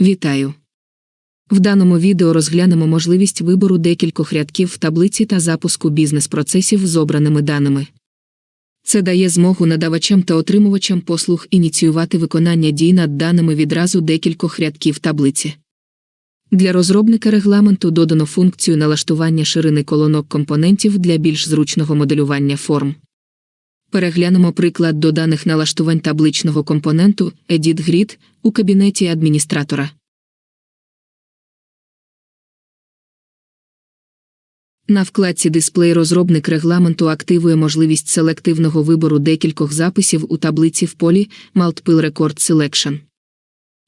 Вітаю! В даному відео розглянемо можливість вибору декількох рядків в таблиці та запуску бізнес-процесів з обраними даними. Це дає змогу надавачам та отримувачам послуг ініціювати виконання дій над даними відразу декількох рядків таблиці. Для розробника регламенту додано функцію налаштування ширини колонок компонентів для більш зручного моделювання форм. Переглянемо приклад доданих налаштувань табличного компоненту Edit Grid у кабінеті адміністратора. На вкладці Дисплей розробник регламенту активує можливість селективного вибору декількох записів у таблиці в полі Multiple Record Selection.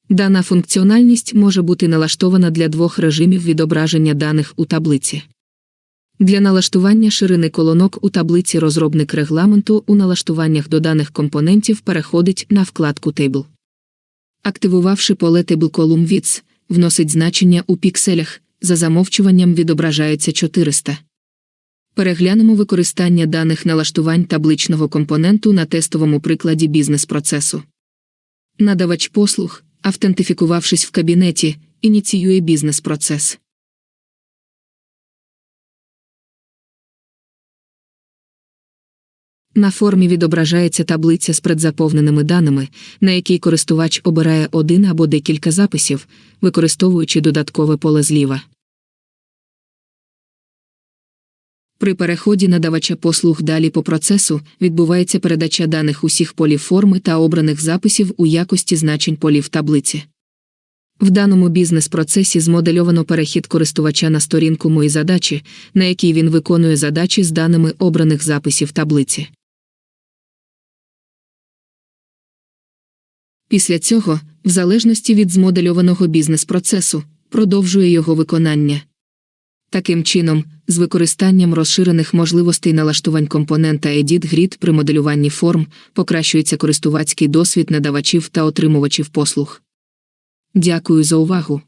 Дана функціональність може бути налаштована для двох режимів відображення даних у таблиці. Для налаштування ширини колонок у таблиці розробник регламенту у налаштуваннях доданих компонентів переходить на вкладку Table. Активувавши поле Table Column Width, вносить значення у пікселях, за замовчуванням відображається 400. Переглянемо використання даних налаштувань табличного компоненту на тестовому прикладі бізнес-процесу. Надавач послуг, автентифікувавшись в кабінеті, ініціює бізнес-процес. На формі відображається таблиця з предзаповненими даними, на якій користувач обирає один або декілька записів, використовуючи додаткове поле зліва. При переході надавача послуг далі по процесу відбувається передача даних усіх полів форми та обраних записів у якості значень полів таблиці. В даному бізнес-процесі змодельовано перехід користувача на сторінку мої задачі, на якій він виконує задачі з даними обраних записів таблиці. Після цього, в залежності від змодельованого бізнес-процесу, продовжує його виконання. Таким чином, з використанням розширених можливостей налаштувань компонента Edit Grid при моделюванні форм покращується користувацький досвід надавачів та отримувачів послуг. Дякую за увагу!